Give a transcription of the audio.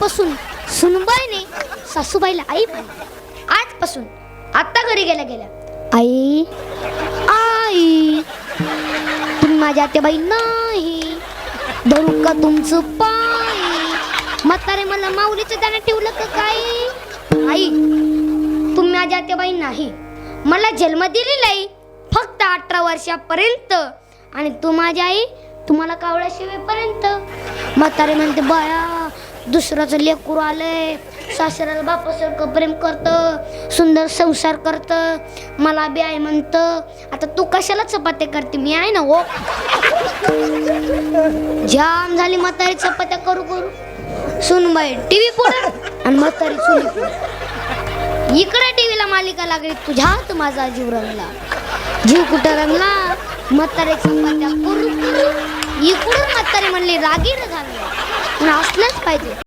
आजपासून सुनबाईने सासूबाईला आई म्हणली आजपासून आत्ता घरी गेल्या गेल्या. आई आई तुम्ही माझ्या आत्याबाई नाही. धरू का तुमचं पाय? म्हातारे मला माऊलीचं दाणं ठेवलं का काय? आई तुम्ही माझ्या आत्याबाई नाही. मला जन्म दिलेला आहे. फक्त अठरा वर्षापर्यंत. आणि तू माझी आई तुम्हाला कावळ्या शिवेपर्यंत म्हातारे म्हणते बाया दुसऱ्याचं लेकरू आलंय. सासऱ्याला बापासारखं प्रेम करतं सुंदर संसार करतं. मला बी आहे म्हणतं आता तू कशाला चपात्या करते? मी आहे ना हो. जाम झाली म्हातारी चपात्या करू करू. सुनबाई टीव्ही पुढे आणि म्हातारी चुली इकडे टी व्हीला मालिका लागली तुझ्यात माझा जीव रंगला. जीव कुठं रंगला? म्हातारे चपात्या करू करू. इकडून म्हातारी म्हणली रागीर झाली. असलंच पाहिजे.